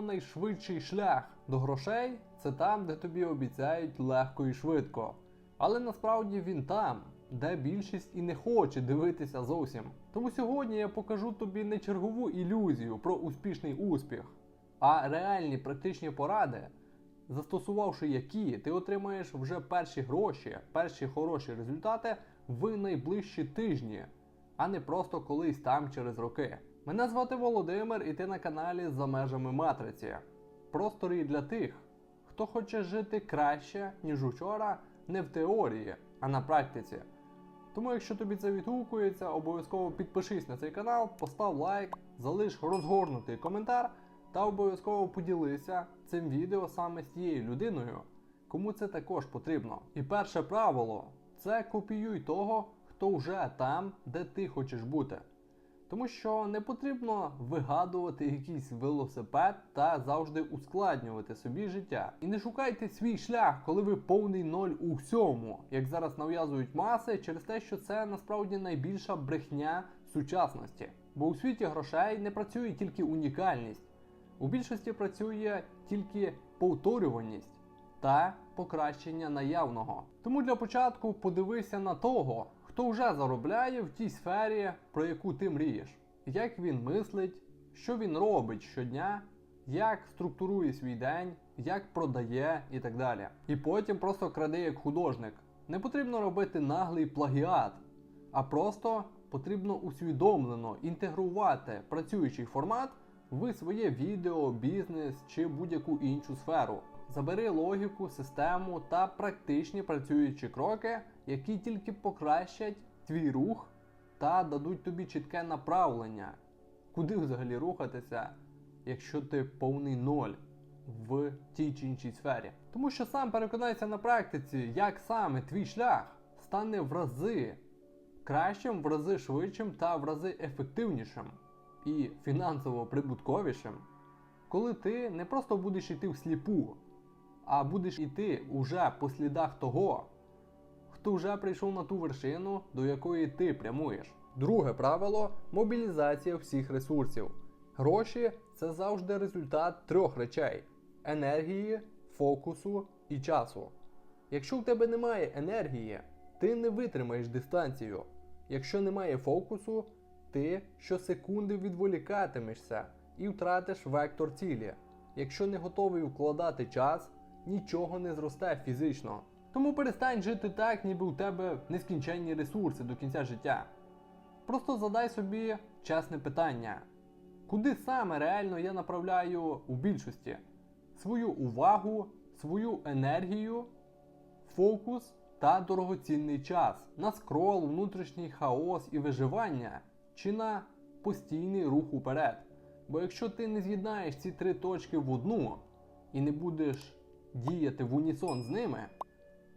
найшвидший шлях до грошей це там, де тобі обіцяють легко і швидко. Але насправді він там, де більшість і не хоче дивитися зовсім. Тому сьогодні я покажу тобі не чергову ілюзію про успішний успіх, а реальні практичні поради, застосувавши які ти отримаєш вже перші гроші, перші хороші результати в найближчі тижні, а не просто колись там через роки. Мене звати Володимир, і ти на каналі за межами матриці. Просторі для тих, хто хоче жити краще, ніж учора, не в теорії, а на практиці. Тому, якщо тобі це відгукується, обов'язково підпишись на цей канал, постав лайк, залиш розгорнутий коментар та обов'язково поділися цим відео саме з тією людиною, кому це також потрібно. І перше правило це копіюй того, хто вже там, де ти хочеш бути. Тому що не потрібно вигадувати якийсь велосипед та завжди ускладнювати собі життя. І не шукайте свій шлях, коли ви повний ноль у всьому, як зараз нав'язують маси, через те, що це насправді найбільша брехня сучасності. Бо у світі грошей не працює тільки унікальність, у більшості працює тільки повторюваність та покращення наявного. Тому для початку подивися на того, хто вже заробляє в тій сфері, про яку ти мрієш, як він мислить, що він робить щодня, як структурує свій день, як продає? І так далі. І потім просто краде як художник. Не потрібно робити наглий плагіат, а просто потрібно усвідомлено інтегрувати працюючий формат в своє відео, бізнес чи будь-яку іншу сферу. Забери логіку, систему та практичні працюючі кроки, які тільки покращать твій рух та дадуть тобі чітке направлення, куди взагалі рухатися, якщо ти повний ноль в тій чи іншій сфері. Тому що сам переконайся на практиці, як саме твій шлях стане в рази кращим, в рази швидшим та в рази ефективнішим і фінансово прибутковішим, коли ти не просто будеш йти всліпу, а будеш йти уже по слідах того, хто вже прийшов на ту вершину, до якої ти прямуєш. Друге правило мобілізація всіх ресурсів. Гроші це завжди результат трьох речей: енергії, фокусу і часу. Якщо в тебе немає енергії, ти не витримаєш дистанцію. Якщо немає фокусу, ти щосекунди відволікатимешся і втратиш вектор цілі. Якщо не готовий вкладати час, нічого не зросте фізично. Тому перестань жити так, ніби у тебе нескінченні ресурси до кінця життя. Просто задай собі чесне питання: куди саме реально я направляю у більшості свою увагу, свою енергію, фокус та дорогоцінний час на скрол, внутрішній хаос і виживання, чи на постійний рух уперед. Бо якщо ти не з'єднаєш ці три точки в одну і не будеш діяти в унісон з ними,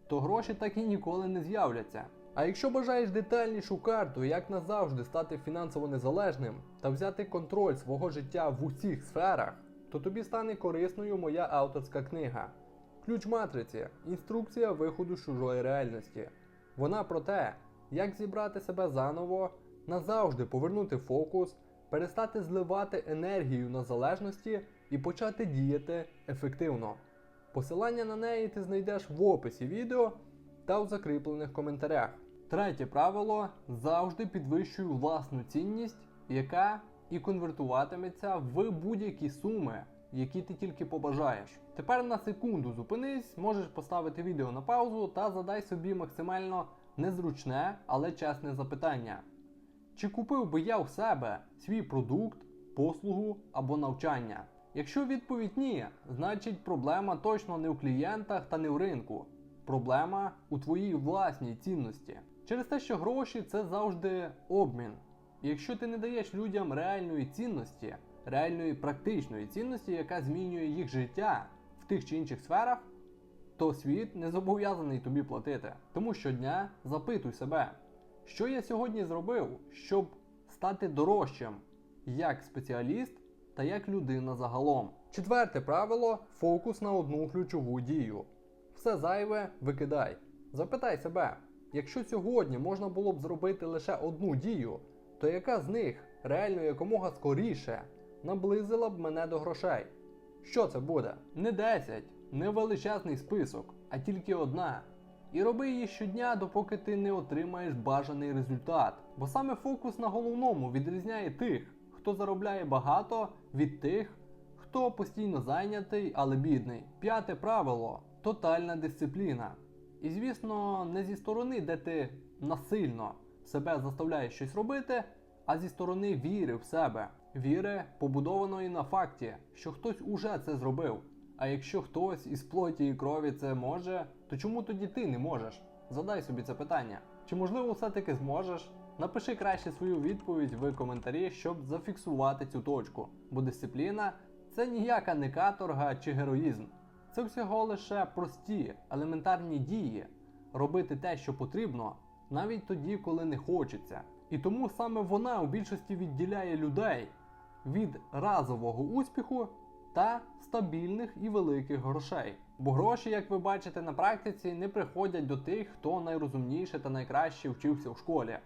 то гроші так і ніколи не з'являться. А якщо бажаєш детальнішу карту, як назавжди стати фінансово незалежним та взяти контроль свого життя в усіх сферах, то тобі стане корисною моя авторська книга. Ключ матриці інструкція виходу з чужої реальності. Вона про те, як зібрати себе заново, назавжди повернути фокус, перестати зливати енергію на залежності і почати діяти ефективно. Посилання на неї ти знайдеш в описі відео та в закріплених коментарях. Третє правило завжди підвищуй власну цінність, яка і конвертуватиметься в будь-які суми, які ти тільки побажаєш. Тепер на секунду зупинись, можеш поставити відео на паузу та задай собі максимально незручне, але чесне запитання. Чи купив би я у себе свій продукт, послугу або навчання? Якщо відповідь ні, значить проблема точно не у клієнтах та не в ринку. Проблема у твоїй власній цінності. Через те, що гроші це завжди обмін. І якщо ти не даєш людям реальної цінності, реальної практичної цінності, яка змінює їх життя в тих чи інших сферах, то світ не зобов'язаний тобі платити. Тому щодня запитуй себе, що я сьогодні зробив, щоб стати дорожчим як спеціаліст та як людина загалом. Четверте правило фокус на одну ключову дію. Все зайве викидай. Запитай себе, якщо сьогодні можна було б зробити лише одну дію, то яка з них реально якомога скоріше наблизила б мене до грошей? Що це буде? Не 10, не величезний список, а тільки одна. І роби її щодня, допоки ти не отримаєш бажаний результат. Бо саме фокус на головному відрізняє тих, хто заробляє багато, від тих, хто постійно зайнятий, але бідний. П'яте правило тотальна дисципліна. І звісно, не зі сторони, де ти насильно себе заставляєш щось робити, а зі сторони віри в себе. Віри, побудованої на факті, що хтось уже це зробив. А якщо хтось із плоті і крові це може, то чому тоді ти не можеш? Задай собі це питання. Чи можливо все-таки зможеш? Напиши краще свою відповідь в коментарі, щоб зафіксувати цю точку. Бо дисципліна це ніяка не каторга чи героїзм. Це всього лише прості, елементарні дії, робити те, що потрібно, навіть тоді, коли не хочеться. І тому саме вона у більшості відділяє людей від разового успіху та стабільних і великих грошей. Бо гроші, як ви бачите на практиці, не приходять до тих, хто найрозумніше та найкраще вчився в школі.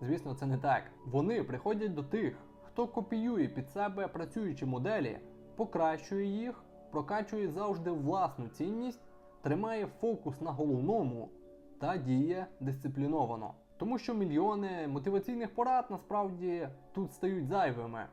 Звісно, це не так. Вони приходять до тих, хто копіює під себе працюючі моделі, покращує їх, прокачує завжди власну цінність, тримає фокус на головному та діє дисципліновано. Тому що мільйони мотиваційних порад насправді тут стають зайвими.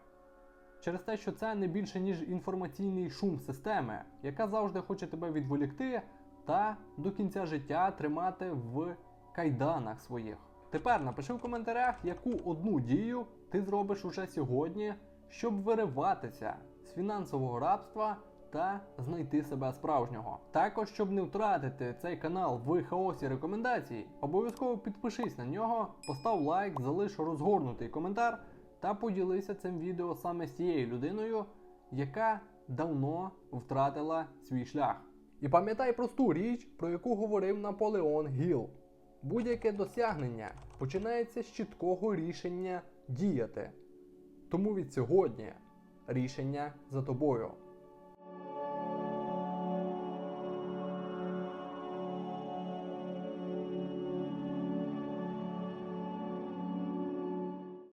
Через те, що це не більше ніж інформаційний шум системи, яка завжди хоче тебе відволікти та до кінця життя тримати в кайданах своїх. Тепер напиши в коментарях, яку одну дію ти зробиш уже сьогодні, щоб вириватися з фінансового рабства та знайти себе справжнього. Також, щоб не втратити цей канал в хаосі рекомендацій, обов'язково підпишись на нього, постав лайк, залиш розгорнутий коментар та поділися цим відео саме з тією людиною, яка давно втратила свій шлях. І пам'ятай просту річ, про яку говорив Наполеон Гіл. Будь-яке досягнення починається з чіткого рішення діяти. Тому від сьогодні рішення за тобою.